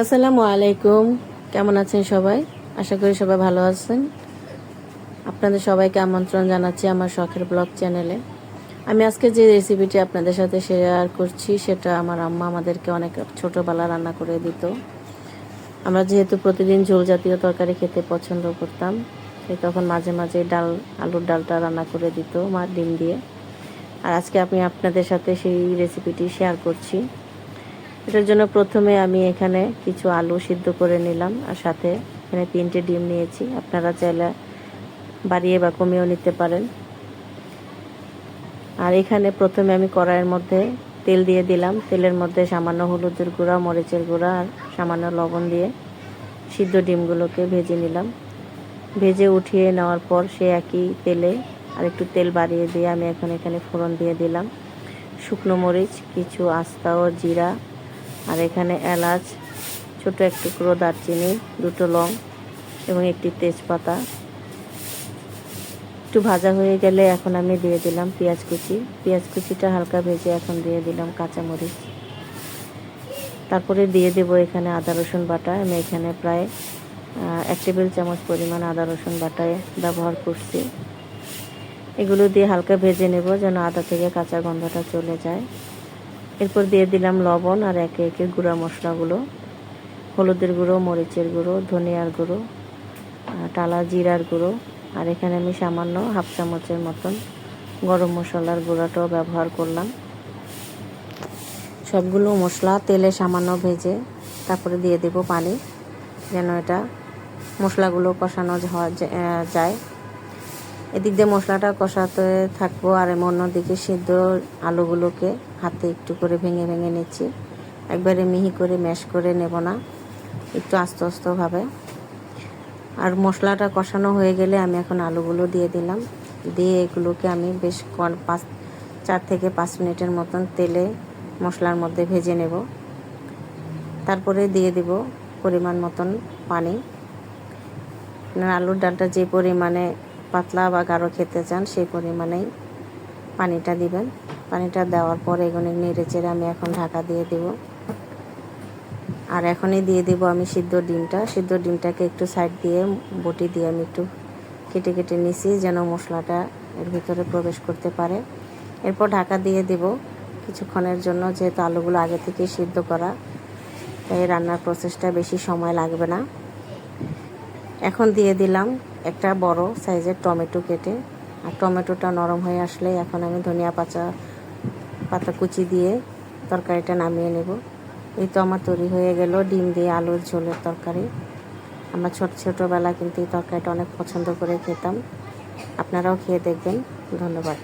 আসসালামু আলাইকুম। কেমন আছেন সবাই? আশা করি সবাই ভালো আছেন। আপনাদের সবাইকে আমন্ত্রণ জানাচ্ছি আমার শখের ব্লগ চ্যানেলে। আমি আজকে যে রেসিপিটি আপনাদের সাথে শেয়ার করছি, সেটা আমার আম্মা আমাদেরকে অনেক ছোটোবেলা রান্না করে দিত। আমরা যেহেতু প্রতিদিন ঝোল জাতীয় তরকারি খেতে পছন্দ করতাম সেই তখন মাঝে মাঝে ডাল, আলুর ডালটা রান্না করে দিত মা ডিম দিয়ে। আর আজকে আমি আপনাদের সাথে সেই রেসিপিটি শেয়ার করছি। এটার জন্য প্রথমে আমি এখানে কিছু আলু সিদ্ধ করে নিলাম আর সাথে এখানে তিনটে ডিম নিয়েছি। আপনারা চাইলে বাড়িয়ে বা কমিয়েও নিতে পারেন। আর এখানে প্রথমে আমি কড়াইয়ের মধ্যে তেল দিয়ে দিলাম। তেলের মধ্যে সামান্য হলুদের গুঁড়া, মরিচের গুঁড়া আর সামান্য লবণ দিয়ে সিদ্ধ ডিমগুলোকে ভেজে নিলাম। ভেজে উঠিয়ে নেওয়ার পর সে একই তেলে আর একটু তেল বাড়িয়ে দিয়ে আমি এখন এখানে ফোড়ন দিয়ে দিলাম। শুকনো মরিচ, কিছু আস্তা ও জিরা আর এখানে এলাচ, ছোট এক টুকরো দারচিনি, দুটো লং এবং একটি তেজপাতা। একটু ভাজা হয়ে গেলে এখন আমি দিয়ে দিলাম পেঁয়াজ কুচি। পেঁয়াজ কুচিটা হালকা ভেজে এখন দিয়ে দিলাম কাঁচামরিচ। তারপরে দিয়ে দেব এখানে আদা, রসুন বাটা। আমি এখানে প্রায় এক টেবিল চামচ পরিমাণ আদা, রসুন বাটায় ব্যবহার করছি। এগুলো দিয়ে হালকা ভেজে নেব যেন আদা থেকে কাঁচা গন্ধটা চলে যায়। এরপর দিয়ে দিলাম লবণ আর একে একে গুঁড়া মশলাগুলো। হলুদের গুঁড়ো, মরিচের গুঁড়ো, ধনিয়ার গুঁড়ো টালা জিরার গুঁড়ো। আর এখানে আমি সামান্য হাফ চামচের মতন গরম মশলার গুঁড়াটাও ব্যবহার করলাম। সবগুলো মশলা তেলে সামান্য ভেজে তারপরে দিয়ে দেব পানি, যেন এটা মশলাগুলো কষানো যায়। এদিক দিয়ে মশলাটা কষাতে থাকব আর এমন অন্যদিকে সিদ্ধ আলুগুলোকে হাতে একটু করে ভেঙে ভেঙে নিচ্ছি। একবারে মিহি করে ম্যাশ করে নেব না, একটু আস্তে আস্তেভাবে। আর মশলাটা কষানো হয়ে গেলে আমি এখন আলুগুলো দিয়ে দিলাম। দিয়ে এগুলোকে আমি বেশ পাঁচ চার থেকে পাঁচ মিনিটের মতন তেলে মশলার মধ্যে ভেজে নেব। তারপরে দিয়ে দেব পরিমাণ মতন পানি। আলুর ডালটা যে পরিমাণে পাতলা বা গাঢ় খেতে চান, সেই পরিমাণেই পানিটা দিবেন। পানিটা দেওয়ার পর এগুলো নেড়ে চেড়ে আমি এখন ঢাকা দিয়ে দেব। আর এখনই দিয়ে দেব আমি সিদ্ধ ডিমটা। সিদ্ধ ডিমটাকে একটু সাইড দিয়ে, বটি দিয়ে আমি একটু কেটে কেটে নিছি যেন মশলাটা এর ভিতরে প্রবেশ করতে পারে। এরপর ঢাকা দিয়ে দেব কিছুক্ষণের জন্য, যেহেতু আলুগুলো আগে থেকে সিদ্ধ করা, তাই রান্নার প্রসেসটা বেশি সময় লাগবে না। এখন দিয়ে দিলাম একটা বড় সাইজের টমেটো কেটে, আর টমেটোটা নরম হয়ে আসলে এখন আমি ধনিয়া পাতা পাতা কুচি দিয়ে তরকারিটা নামিয়ে নেব। এই তো আমার তৈরি হয়ে গেল ডিম দিয়ে আলুর ঝোলের তরকারি। আমরা ছোট ছোটোবেলা কিন্তু এই তরকারিটা অনেক পছন্দ করে খেতাম। আপনারাও খেয়ে দেখবেন। ধন্যবাদ।